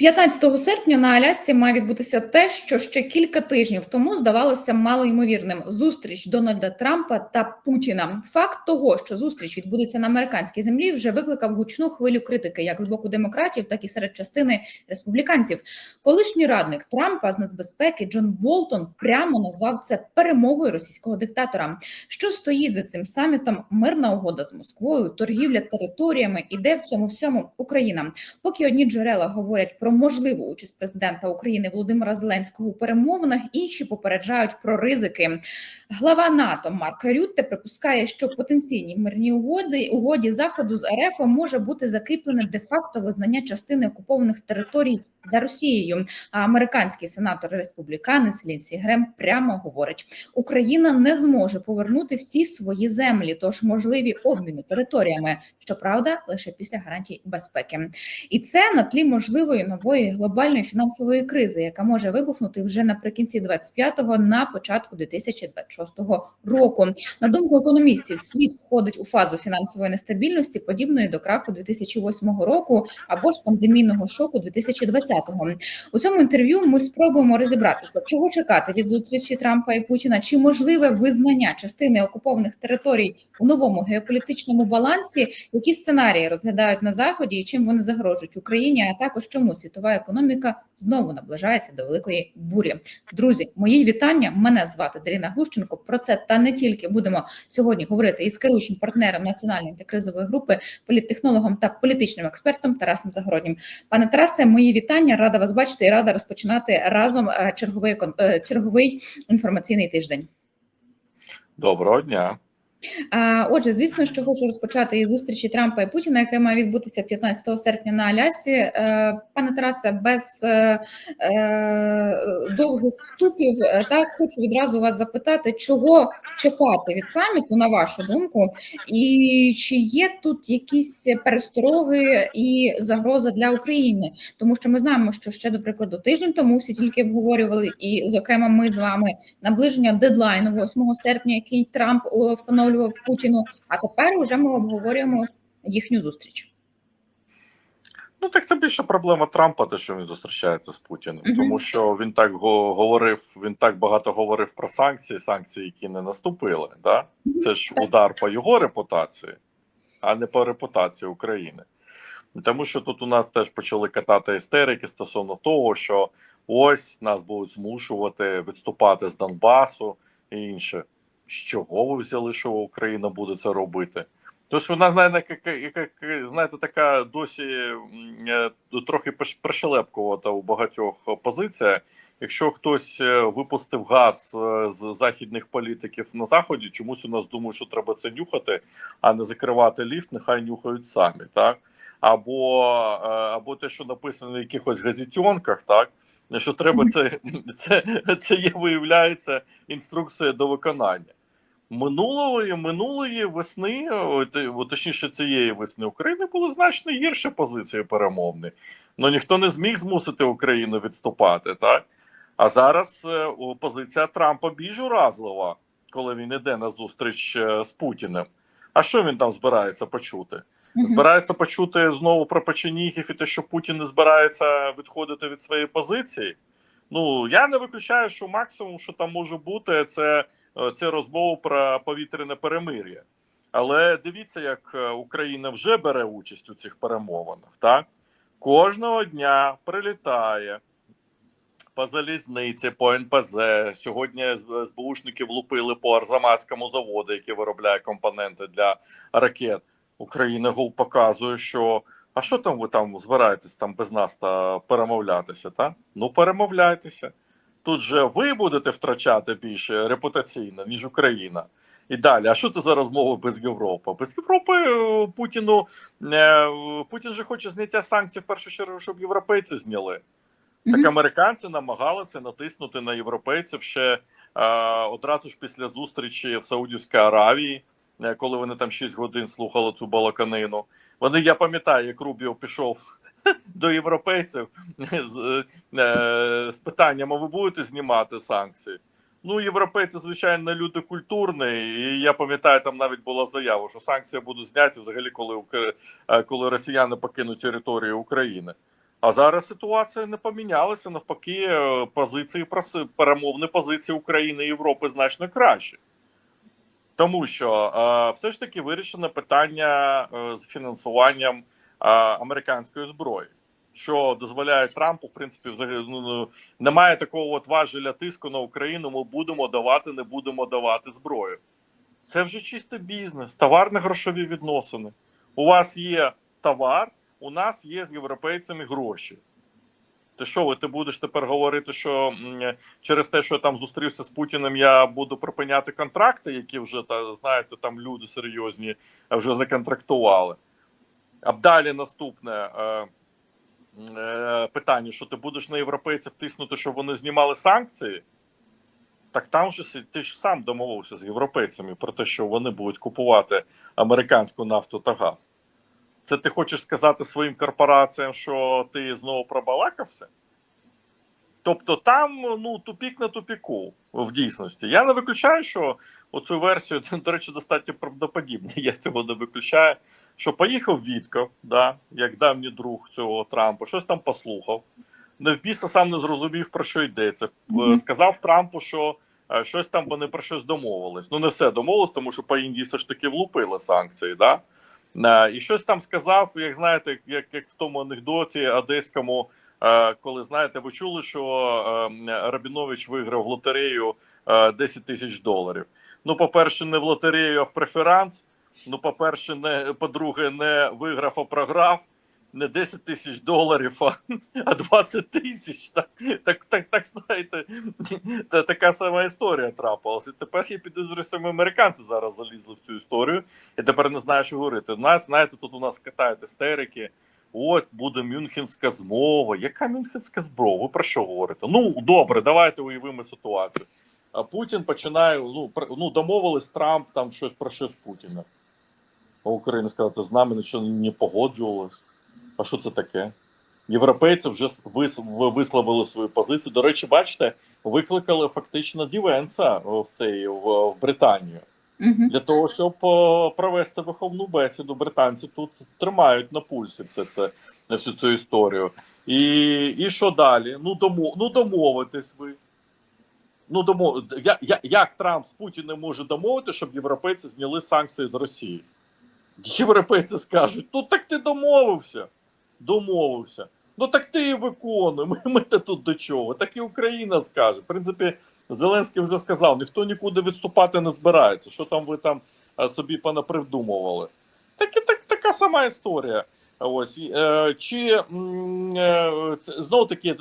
15 серпня на Алясці має відбутися те, що ще кілька тижнів тому здавалося малоймовірним: зустріч Дональда Трампа та Путіна. Факт того, що зустріч відбудеться на американській землі, вже викликав гучну хвилю критики, як з боку демократів, так і серед частини республіканців. Колишній радник Трампа з нацбезпеки Джон Болтон прямо назвав це перемогою російського диктатора. Що стоїть за цим самітом? Мирна угода з Москвою, торгівля територіями, і де в цьому всьому Україна. Поки одні джерела говорять про можливу участь президента України Володимира Зеленського у перемовинах, інші попереджають про ризики. Глава НАТО Марк Рютте припускає, що потенційні мирні угоди угоді заходу з РФ може бути закріплене де-факто визнання частини окупованих територій за Росією. А американський сенатор республіканець Лінсі Грем прямо говорить: Україна не зможе повернути всі свої землі, тож можливі обміни територіями. Щоправда, лише після гарантій безпеки, і це на тлі можливої нової глобальної фінансової кризи, яка може вибухнути вже наприкінці 25-го, на початку 2026 року. На думку економістів, світ входить у фазу фінансової нестабільності, подібної до краху 2008 року або ж пандемійного шоку 2020-го. У цьому інтерв'ю ми спробуємо розібратися, чого чекати від зустрічі Трампа і Путіна, чи можливе визнання частини окупованих територій у новому геополітичному балансі, які сценарії розглядають на заході, і чим вони загрожують Україні, а також чому світова економіка знову наближається до великої бурі. Друзі, мої вітання. Мене звати Дарина Глущенко. Про це та не тільки будемо сьогодні говорити із керуючим партнером національної антикризової групи, політтехнологом та політичним експертом Тарасом Загороднім. Пане Тарасе, мої вітання. Рада вас бачити і рада розпочинати разом е, черговий е, черговий інформаційний тиждень. Доброго дня. Отже, звісно, що хочу розпочати із зустрічі Трампа і Путіна, яка має відбутися 15 серпня на Алясці. Е, Пане Тарасе, без е, е, довгих вступів, так хочу відразу вас запитати, чого чекати від саміту, на вашу думку, і чи є тут якісь перестороги і загроза для України? Тому що ми знаємо, що ще до прикладу тиждень тому всі тільки обговорювали, і зокрема, ми з вами наближення дедлайну 8 серпня, який Трамп о, встановлював Путіну. А тепер вже ми обговорюємо їхню зустріч. Ну так це більше проблема Трампа, те, що він зустрічається з Путіним, Мгм. тому що він так говорив, він так багато говорив про санкції, санкції, які не наступили. Да? Це ж удар по його репутації, а не по репутації України. Тому що тут у нас теж почали катати істерики стосовно того, що ось нас будуть змушувати відступати з Донбасу і інше. З чого ви взяли, що Україна буде це робити? Тобто вона знає, яка, знаєте, така досі е, трохи пришелепкувата у багатьох позиціях. Якщо хтось е, випустив газ е, з західних політиків на заході, чомусь у нас думають, що треба це нюхати, а не закривати ліфт, нехай нюхають самі, так або, або те, що написано в якихось газетенках, так що треба це, це, це є, виявляється інструкція до виконання. Минулої минулої весни, те- о, точніше цієї весни України були значно гірші позиції перемовні. Ну ніхто не зміг змусити Україну відступати, так? А зараз е, позиція Трампа більш уразлива, коли він іде на зустріч е, з Путіним. А що він там збирається почути? Збирається почути знову про печенігів і те, що Путін не збирається відходити від своєї позиції. Ну я не виключаю, що максимум, що там може бути, це, е, це розмова про повітряне перемир'я. Але дивіться, як е, Україна вже бере участь у цих перемовинах. Так кожного дня прилітає по залізниці, по НПЗ. Сьогодні з- СБУшники влупили по Арзамаському заводу, який виробляє компоненти для ракет. Україна гул показує, що а що там ви там збираєтесь там без нас та перемовлятися? Та? Ну перемовляйтеся. Тут же ви будете втрачати більше репутаційно, ніж Україна. І далі, а що це за розмова без Європи? Без Європи е, Путіну е, Путін же хоче зняття санкцій в першу чергу, щоб європейці зняли. Так американці намагалися натиснути на європейців ще е, одразу ж після зустрічі в Саудівській Аравії, коли вони там 6 годин слухали цю балаканину. Вони, я пам'ятаю, як Рубіо пішов до європейців з, е, з питанням: а ви будете знімати санкції? Ну, європейці, звичайно, люди культурні, і я пам'ятаю, там навіть була заява, що санкції будуть зняті взагалі, коли, е, коли росіяни покинуть територію України. А зараз ситуація не помінялася. Навпаки, е, позиції перемовні позиції України і Європи значно краще. Тому що е, все ж таки вирішено питання е, з фінансуванням е, американської зброї, що дозволяє Трампу, в принципі, взагалі ну, ну, немає такого от важеля тиску на Україну. Ми будемо давати, не будемо давати зброю. Це вже чисто бізнес, товарно-грошові відносини. У вас є товар, у нас є з європейцями гроші. Ти що, ти будеш тепер говорити, що через те, що я там зустрівся з Путіним, я буду припиняти контракти, які вже та знаєте, там люди серйозні е, вже законтрактували. А далі наступне е, е, питання: що ти будеш на європейців тиснути, щоб вони знімали санкції? Так там же ти ж сам домовився з європейцями про те, що вони будуть купувати американську нафту та газ. Це ти хочеш сказати своїм корпораціям, що ти знову пробалакався? Тобто там ну тупік на тупіку в дійсності. Я не виключаю, що оцю версію, до речі, достатньо правдоподібна. Я цього не виключаю. Що поїхав Вітков, да, як давній друг цього Трампа, щось там послухав. Не в біса сам не зрозумів, про що йдеться. Сказав Трампу, що е, щось там вони про щось домовились. Ну, не все домовились, тому що по Індії все ж таки влупили санкції, да? Е, І щось там сказав, як знаєте, як, як в тому анекдоті одеському, е, коли знаєте, ви чули, що е, Рабінович виграв в лотерею е, 10 тисяч доларів. Ну, по-перше, не в лотерею, а в преферанс. Ну, по-перше, не по-друге, не виграв, а програв. Не 10 тисяч доларів, а, а 20 тисяч. Так, так, так, так знаєте, та, така сама історія трапилася. Тепер я підозрюю, саме американці зараз залізли в цю історію, і тепер не знаю, що говорити. Знаєте, тут у нас катають істерики. От буде Мюнхенська змова. Яка Мюнхенська змова? Ви про що говорите? Ну добре, давайте уявимо ситуацію. А Путін починає ну, ну домовились Трамп там щось про щось Путіна. А Україна сказала, з нами нічого не погоджувалось. А що це таке? Європейці вже висловили свою позицію. До речі, бачите, викликали фактично Дівенса в цей в, в Британію Для того, щоб е, провести виховну бесіду. Британці тут тримають на пульсі все це всю цю історію. І, і що далі? Ну, домо, ну домовитись ви. Ну, домов... я, я, як Трамп з Путіним може домовити, щоб європейці зняли санкції з Росії? Європейці скажуть: ну так ти домовився. Домовився. Ну так ти і виконуй. Ми, ми тут до чого? Так і Україна скаже. В принципі, Зеленський вже сказав: ніхто нікуди відступати не збирається. Що там ви там е, собі понапридумували? Так і так, така сама історія. Ось е, чи е, знову таки,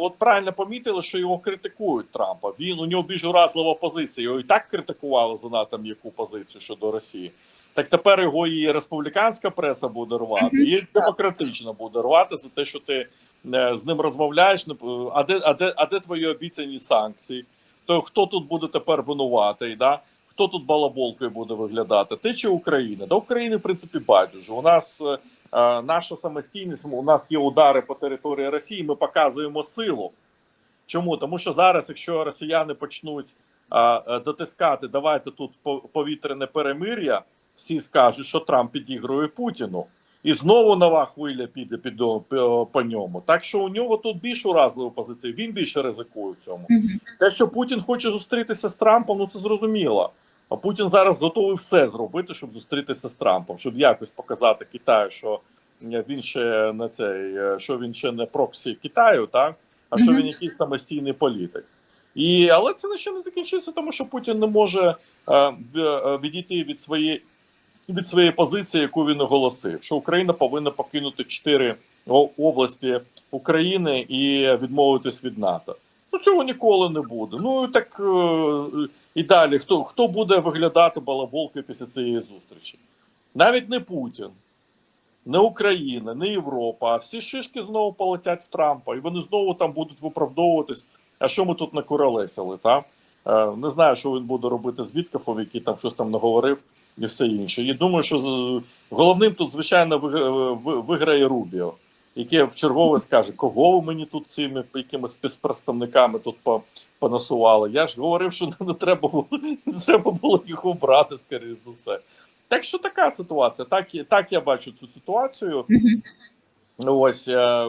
от правильно помітили, що його критикують Трампа. Він у нього більш уразлива позиція. Його і так критикували за НАТО м'яку позицію щодо Росії. Так тепер його і республіканська преса буде рвати, і демократична буде рвати за те, що ти з ним розмовляєш. А де, а де, а де твої обіцяні санкції? То хто тут буде тепер винуватий? Да? Хто тут балаболкою буде виглядати? Ти чи Україна? До України, в принципі, байдуже. У нас е, е, наша самостійність, у нас є удари по території Росії. Ми показуємо силу. Чому? Тому що зараз, якщо росіяни почнуть а, е, дотискати, давайте тут повітряне перемир'я, всі скажуть, що Трамп підігрує Путіну. І знову нова хвиля піде під, по, ньому. Так що у нього тут більш уразлива позиція, він більше ризикує в цьому. Те, що Путін хоче зустрітися з Трампом, ну це зрозуміло. А Путін зараз готовий все зробити, щоб зустрітися з Трампом, щоб якось показати Китаю, що він ще не цей, е, що він ще не проксі Китаю, так а що він якийсь самостійний політик. І але це ще не закінчиться, тому що Путін не може е, е, відійти від своєї від своєї позиції, яку він оголосив, що Україна повинна покинути чотири області України і відмовитись від НАТО. Ну цього ніколи не буде. Ну так е, і далі. Хто хто буде виглядати балаболкою після цієї зустрічі? Навіть не Путін, не Україна, не Європа. А всі шишки знову полетять в Трампа, і вони знову там будуть виправдовуватись. А що ми тут накуролесили? Та? Е, не знаю, що він буде робити з Віткафом, який там щось там наговорив і все інше. І думаю, що головним тут, звичайно, виграє Рубіо, яке в чергове скаже, кого ви мені тут цими якимись спецпредставниками тут понасували. Я ж говорив, що не треба було, не треба було їх обрати, скоріше за все. Так що така ситуація. Так, і- так я бачу цю ситуацію. Ось е,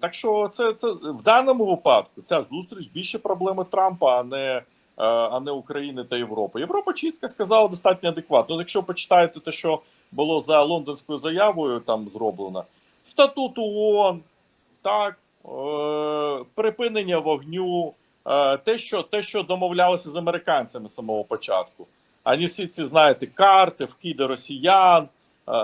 так що це, це в даному випадку ця зустріч більше проблеми Трампа, а не, е, а не України та Європи. Європа чітко сказала достатньо адекватно. Якщо почитаєте те, що було за лондонською заявою, там зроблено статут ООН, так, е, припинення вогню, е, те, що те, що домовлялося з американцями з самого початку. Ані всі ці знаєте карти, вкиди росіян. Е, е,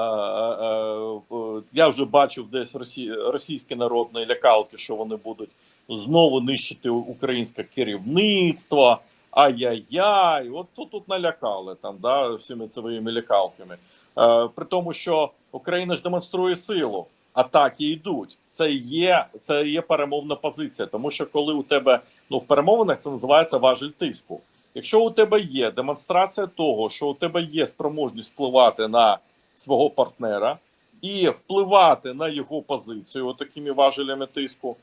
е, Я вже бачив десь росі... російські народні лякалки, що вони будуть знову нищити українське керівництво. Ай-яй-яй, от тут, тут налякали там, да, всіми своїми лякалками. Е, При тому, що Україна ж демонструє силу, атаки йдуть. Це є, це є перемовна позиція. Тому що коли у тебе ну в перемовинах це називається важель тиску. Якщо у тебе є демонстрація того, що у тебе є спроможність впливати на свого партнера і впливати на його позицію такими важелями тиску,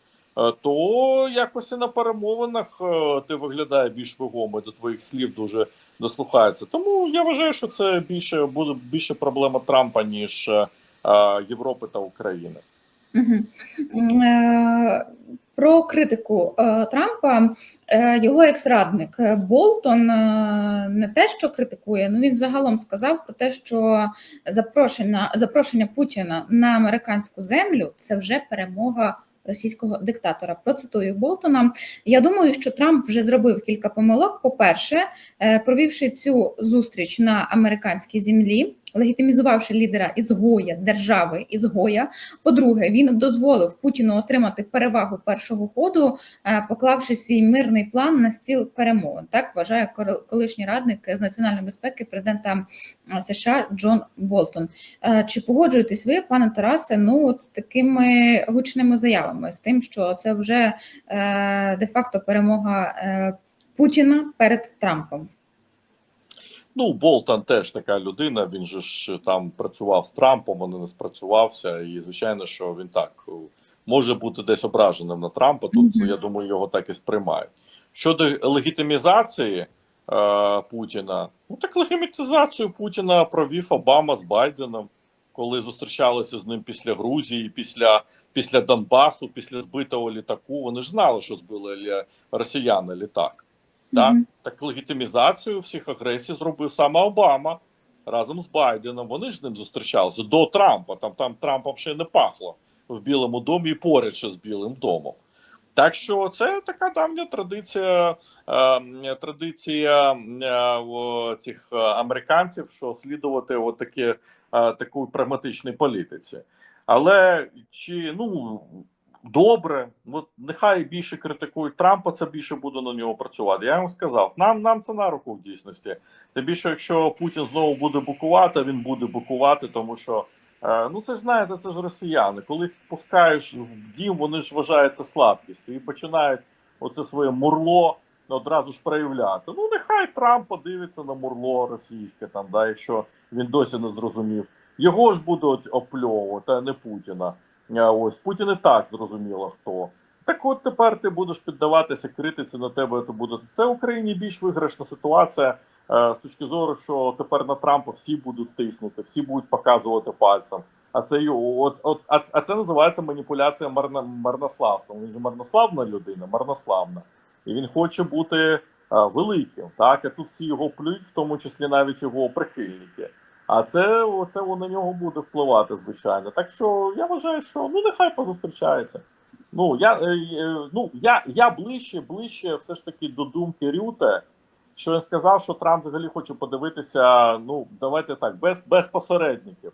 то якось і на перемовинах е, ти виглядає більш вагомо, до твоїх слів дуже дослухається. Тому я вважаю, що це більше буде більше проблема Трампа ніж е, е, Європи та України. Е, Про критику е, Трампа е, його екс-радник е, Болтон е, не те, що критикує, ну він загалом сказав про те, що запрошення, запрошення Путіна на американську землю це вже перемога російського диктатора. Процитую Болтона. Я думаю, що Трамп вже зробив кілька помилок. По-перше, е, провівши цю зустріч на американській землі, легітимізувавши лідера ізгоя держави ізгоя. По-друге, він дозволив Путіну отримати перевагу першого ходу, е, поклавши свій мирний план на стіл перемовин. Так вважає колишній радник з національної безпеки президента е, США Джон Болтон. Е, Чи погоджуєтесь ви, пане Тарасе, ну от з такими гучними заявами, з тим, що це вже е, де-факто перемога Путіна перед Трампом? Ну, Болтон теж така людина. Він же ж там працював з Трампом, він не спрацювався, і звичайно, що він так е, може бути десь ображеним на Трампа. Тут Мгм. я думаю, його так і сприймають. Щодо легітимізації е, Путіна, ну так легітимізацію Путіна провів Обама з Байденом, коли зустрічалися з ним після Грузії, після. Після Донбасу, після збитого літаку, вони ж знали, що збили росіяни літак. Так, Мгм. так легітимізацію всіх агресій зробив саме Обама разом з Байденом. Вони ж ним зустрічалися до Трампа. Там там Трампом ще не пахло в Білому домі і поряд ще з Білим домом. Так що це така давня традиція, е, традиція е, цих е, американців, що слідувати от такі, е, такої прагматичній політиці. Але чи ну добре, от нехай більше критикують Трампа, це більше буде на нього працювати. Я вам сказав, нам нам це на руку в дійсності. Тим більше, якщо Путін знову буде букувати, він буде букувати, тому що е, ну це ж знаєте, це ж росіяни. Коли їх пускаєш в дім, вони ж вважають це слабкістю і починають оце своє мурло одразу ж проявляти. Ну нехай Трамп подивиться на мурло російське, там да, якщо він досі не зрозумів. Його ж будуть опльовувати, а не Путіна. А Ось Путін і так зрозуміло хто. Так от тепер ти будеш піддаватися критиці на тебе. То буде це в Україні більш виграшна ситуація е, з точки зору, що тепер на Трампа всі будуть тиснути, всі будуть показувати пальцем. А це от, от а, а це називається маніпуляція марна, марнославством. Він же марнославна людина, марнославна, і він хоче бути е, великим. Так, а тут всі його плюють, в тому числі навіть його прихильники. А це оце на нього буде впливати, звичайно. Так що я вважаю, що ну нехай позустрічається. Ну я е, е, ну я, я ближче, ближче, все ж таки до думки Рюте, що він сказав, що Трамп взагалі хоче подивитися. Ну давайте так, без, без посередників.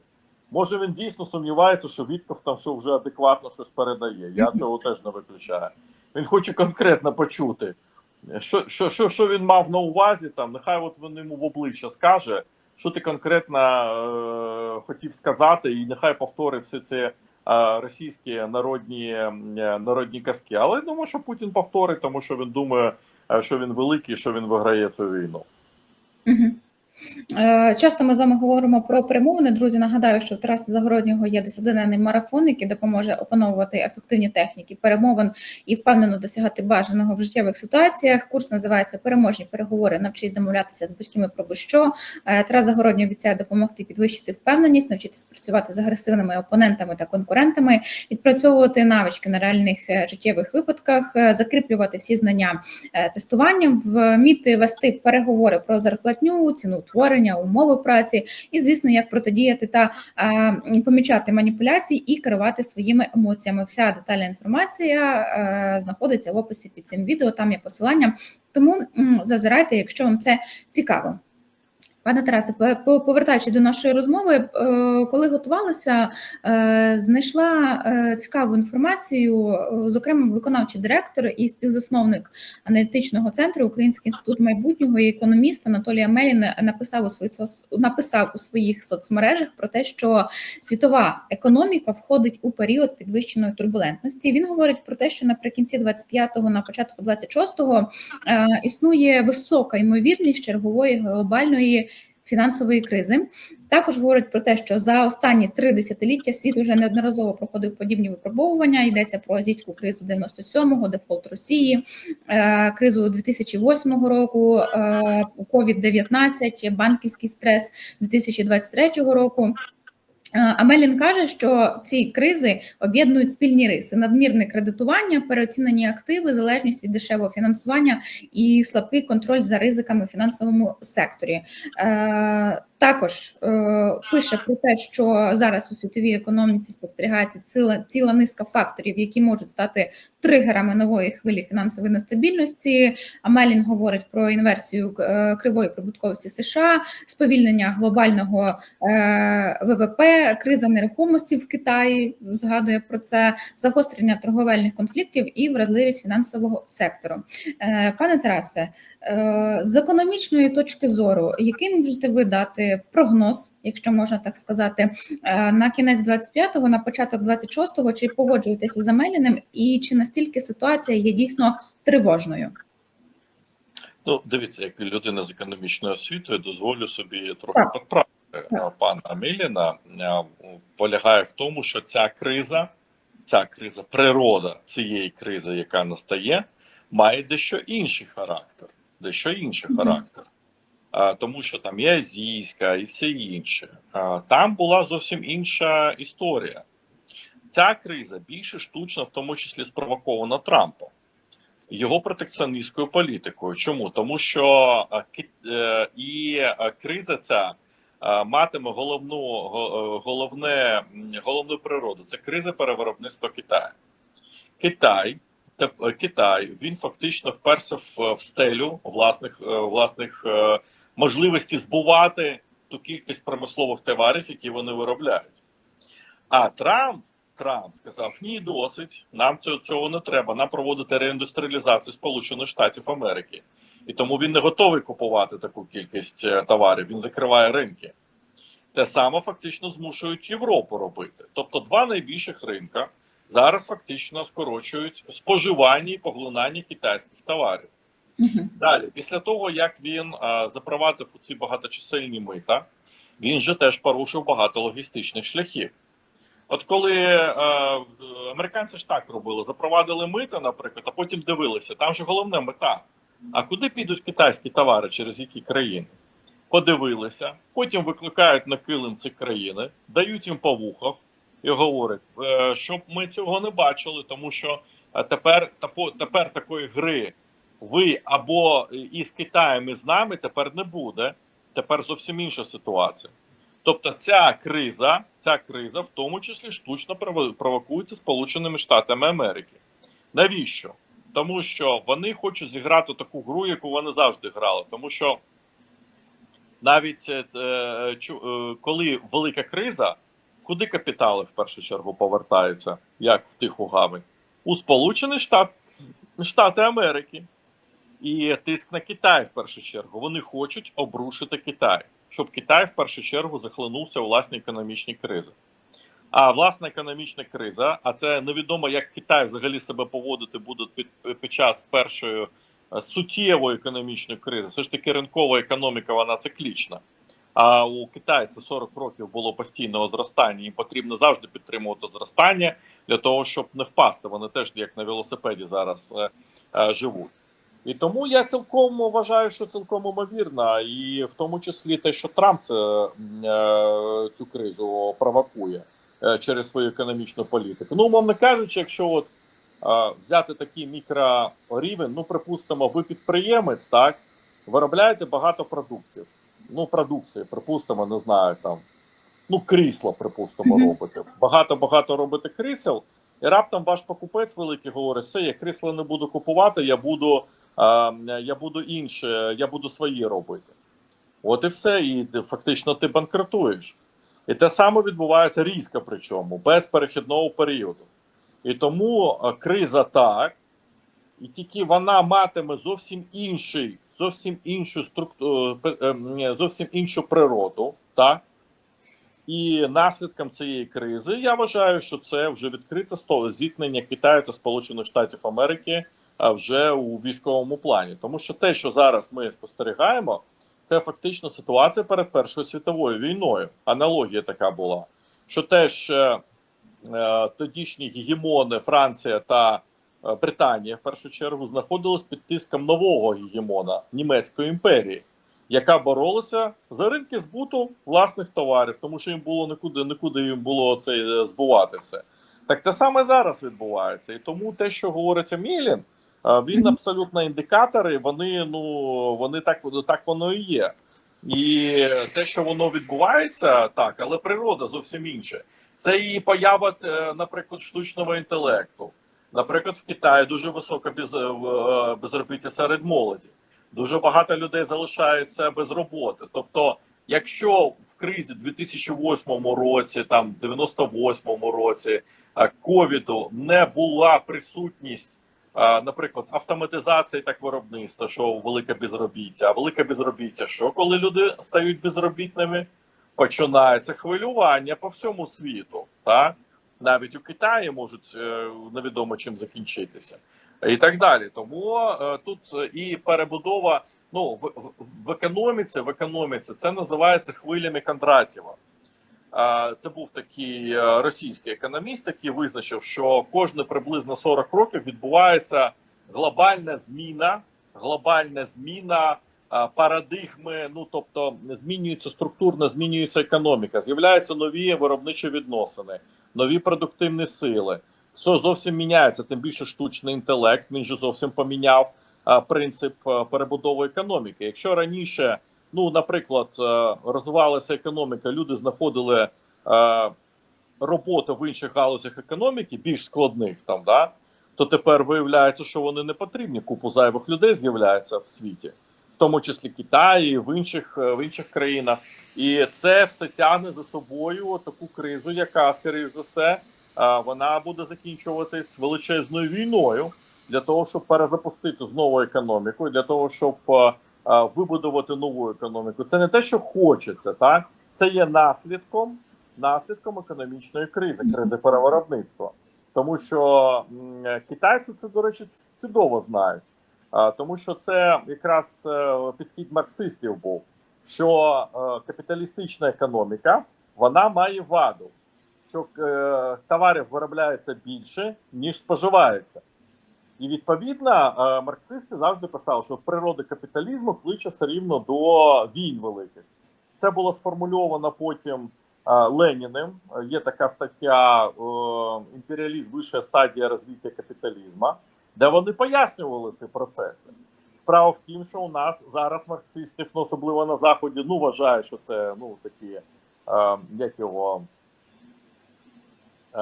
Може він дійсно сумнівається, що Вітков там що вже адекватно щось передає. Я цього теж не виключаю. Він хоче конкретно почути, що, що, що, що він мав на увазі. Там нехай от він йому в обличчя скаже що ти конкретно е, хотів сказати, і нехай повторить все ці е, російські народні е, народні казки. Але я думаю, що Путін повторить, тому що він думає, е, що він великий, що він виграє цю війну. Мгм. Е, Часто ми з вами говоримо про перемовини. Друзі, нагадаю, що в Тараса Загороднього є десятиденний марафон, який допоможе опановувати ефективні техніки перемовин і впевнено досягати бажаного в життєвих ситуаціях. Курс називається Переможні переговори. Навчись домовлятися з батьками про будь-що. Е, Тарас Загородній обіцяє допомогти підвищити впевненість, навчитись працювати з агресивними опонентами та конкурентами, відпрацьовувати навички на реальних е, життєвих випадках, закріплювати всі знання тестуванням, вміти вести переговори про зарплатню, ціну утворення, умови праці, і звісно, як протидіяти та помічати маніпуляції і керувати своїми емоціями. Вся детальна інформація знаходиться в описі під цим відео. Там є посилання. Тому зазирайте, якщо вам це цікаво. Пане Тарасе, по- по- повертаючись до нашої розмови, е, коли готувалася, е, знайшла е, цікаву інформацію. Зокрема, виконавчий директор і співзасновник аналітичного центру Український інститут майбутнього і економіст Анатолій Амелін написав у своїх написав у своїх соцмережах про те, що світова економіка входить у період підвищеної турбулентності. Він говорить про те, що наприкінці 25-го, на початку 26-го е, існує висока ймовірність чергової глобальної фінансової кризи. Також говорить про те, що за останні три десятиліття світ уже неодноразово проходив подібні випробовування. Йдеться про азійську кризу 97-го, дефолт Росії, е, кризу 2008 року, е, COVID-19, банківський стрес 2023 року. Е, Амелін каже, що ці кризи об'єднують спільні риси: надмірне кредитування, переоцінені активи, залежність від дешевого фінансування і слабкий контроль за ризиками в фінансовому секторі. Е, також е, пише про те, що зараз у світовій економіці спостерігається ціла ціла низка факторів, які можуть стати тригерами нової хвилі фінансової нестабільності. Амелін говорить про інверсію е, кривої прибутковості США, сповільнення глобального е, ВВП, криза нерухомості в Китаї згадує про це, загострення торговельних конфліктів і вразливість фінансового сектору. Е, Пане Тарасе, е, з економічної точки зору, який можете ви дати прогноз, якщо можна так сказати, е, на кінець 25-го, на початок 26-го, чи погоджуєтеся з Амеліним, і чи настільки ситуація є дійсно тривожною? Ну, дивіться, як людина з економічною освітою, дозволю собі трохи Так. Так. пана Амеліна. Е, Полягає в тому, що ця криза, ця криза, природа цієї кризи, яка настає, має дещо інший характер. Дещо інший характер. А, тому що там є азійська і все інше. А, там була зовсім інша історія. Ця криза більше штучно, в тому числі спровокована Трампом його протекціоністською політикою. Чому? Тому що е, і е, криза ця е, матиме головну е, головне головну природу. Це криза перевиробництва Китаю. Китай е, Китай він фактично вперся в, стелю власних е, власних е, можливостей збувати ту кількість промислових товарів, які вони виробляють. А Трамп Трамп сказав: ні, досить. Нам цього, цього не треба. Нам проводити реіндустріалізацію Сполучених Штатів Америки. І тому він не готовий купувати таку кількість е, товарів. Він закриває ринки. Те саме фактично змушують Європу робити. Тобто, два найбільших ринка зараз фактично скорочують споживання і поглинання китайських товарів. Далі, після того як він а, запровадив ці багаточисельні мита, він же теж порушив багато логістичних шляхів. От коли е, американці ж так робили, запровадили мита, наприклад, а потім дивилися, там же головна мета. А куди підуть китайські товари, через які країни? Подивилися, потім викликають на килим ці країни, дають їм по вухах і говорять, е, щоб ми цього не бачили, тому що е, тепер, тепер такої гри ви або із Китаєм і з нами тепер не буде. Тепер зовсім інша ситуація. Тобто, ця криза, ця криза, в тому числі штучно провокується Сполученими Штатами Америки. Навіщо? Тому що вони хочуть зіграти таку гру, яку вони завжди грали. Тому що навіть е, чу- е, коли велика криза, куди капітали в першу чергу повертаються, як в тиху гавань? У Сполучені Штат, Штати Америки. І тиск на Китай в першу чергу. Вони хочуть обрушити Китай, щоб Китай в першу чергу захлинувся у власні економічні кризи. А власна економічна криза, а це невідомо, як Китай взагалі себе поводити буде під, під час першої е, суттєвої економічної кризи. Все ж таки ринкова економіка вона циклічна. А у Китаї це 40 років було постійного зростання. Їм потрібно завжди підтримувати зростання для того, щоб не впасти. Вони теж як на велосипеді зараз е, е, живуть. І тому я цілком вважаю, що цілком імовірно, і в тому числі те, що Трамп це, е, цю кризу провокує через свою економічну політику. Ну, умовно кажучи, якщо от е, взяти такий мікрорівень, ну припустимо, ви підприємець, так виробляєте багато продуктів. Ну, продукції, припустимо, не знаю, там ну крісла, припустимо, робите. Багато багато робите крісел, і раптом ваш покупець великий говорить: все, я крісла не буду купувати, я буду, е, я буду інше, я буду свої робити. От і все, і фактично ти банкрутуєш. І те саме відбувається різко, причому без перехідного періоду. І тому е, криза так, і тільки вона матиме зовсім інший, зовсім іншу структуру, зовсім іншу природу, так. І наслідком цієї кризи я вважаю, що це вже відкрите зіткнення Китаю та Сполучених Штатів Америки вже у військовому плані. Тому що те, що зараз ми спостерігаємо, це фактично ситуація перед Першою світовою війною. Аналогія така була. Що теж е, е, тодішні гегемони Франція та е, Британія в першу чергу знаходились під тиском нового гегемона німецької імперії, яка боролася за ринки збуту власних товарів, тому що їм було нікуди, нікуди їм було це е, збувати все. Так те саме зараз відбувається. І тому те, що говорить Мілін, він абсолютно індикатори. Вони ну вони так так воно і є. І те, що воно відбувається, так, але природа зовсім інша. Це і поява, е, наприклад, штучного інтелекту. Наприклад, в Китаї дуже висока без, е, безробіття серед молоді. Дуже багато людей залишаються без роботи. Тобто, якщо в кризі 2008 році, там 98 році е, ковіду не була присутність, е, наприклад, автоматизації так виробництва, що велике безробіття, а велике безробіття, що коли люди стають безробітними, починається хвилювання по всьому світу. Так? Навіть у Китаї можуть е, невідомо чим закінчитися. І так далі, тому е, тут е, і перебудова. Ну в, в, в економіці, в економіці це називається хвилями Кондратєва. Це був такий е, російський економіст, який визначив, що кожне приблизно 40 років відбувається глобальна зміна, глобальна зміна парадигми. Ну тобто змінюється структурно, змінюється економіка, з'являються нові виробничі відносини, нові продуктивні сили. Все зовсім міняється. Тим більше штучний інтелект. Він же зовсім поміняв принцип е, перебудови економіки. Якщо раніше, ну наприклад, е, розвивалася економіка, люди знаходили е, роботу в інших галузях економіки, більш складних там, да, то тепер виявляється, що вони не потрібні. Купу зайвих людей з'являється в світі, в тому числі Китаї, в інших е, в інших країнах, і це все тягне за собою таку кризу, яка скоріш за все вона буде закінчуватись величезною війною для того, щоб перезапустити знову економіку, для того, щоб вибудувати нову економіку. Це не те, що хочеться, так це є наслідком наслідком економічної кризи, кризи перевиробництва. Тому що китайці це, до речі, чудово знають, а, тому що це якраз е, підхід марксистів був, що е, капіталістична економіка вона має ваду що е, товарів виробляється більше, ніж споживається. І відповідно е, марксисти завжди писали, що природа капіталізму кличе все рівно до війн великих. Це було сформульовано потім е, Леніним. Є така стаття е, Імперіалізм вища стадія розвиття капіталізму, де вони пояснювали ці процеси. Справа в тім, що у нас зараз марксистів, ну, особливо на Заході, ну вважають, що це ну такі, як його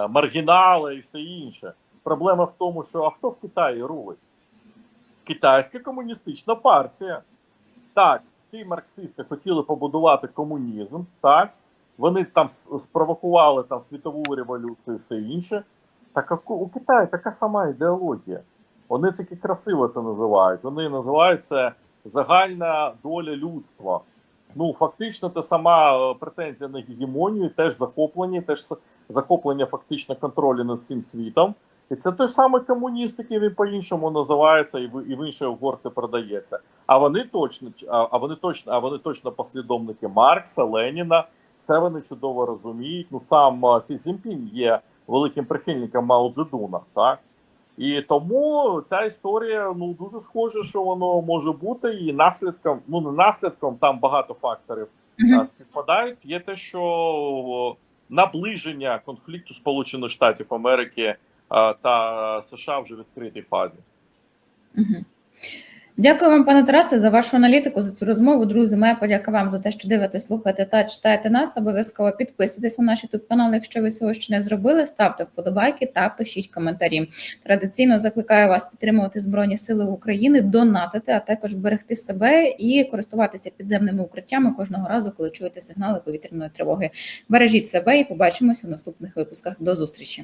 маргінали і все інше. Проблема в тому, що а хто в Китаї рулить? Китайська комуністична партія. Так, ті марксисти хотіли побудувати комунізм, так, вони там спровокували там світову революцію і все інше. Так у Китаї така сама ідеологія. Вони тільки красиво це називають. Вони називають це загальна доля людства. Ну, фактично, те сама е, претензія на гегемонію, теж захоплення, теж захоплення фактично контролю над всім світом. І це той самий комуніст, який він по-іншому називається, і в, і в іншій угорці продається. А вони точно, а, вони точно, а вони точно послідовники Маркса, Леніна. Це вони чудово розуміють. Ну сам Сі Цзіньпінь є великим прихильником Мао Цзедуна, так? І тому ця історія ну дуже схоже, що воно може бути, і наслідком, ну не наслідком, там багато факторів а, співпадають. Є те, що наближення конфлікту Сполучених Штатів Америки та США вже в відкритій фазі. Дякую вам, пане Тарасе, за вашу аналітику, за цю розмову. Друзі, моя подяка вам за те, що дивитесь, слухаєте та читаєте нас. Обов'язково підписуйтесь на наш YouTube канал, якщо ви цього ще не зробили. Ставте вподобайки та пишіть коментарі. Традиційно закликаю вас підтримувати Збройні Сили України, донатити, а також берегти себе і користуватися підземними укриттями кожного разу, коли чуєте сигнали повітряної тривоги. Бережіть себе і побачимося у наступних випусках. До зустрічі.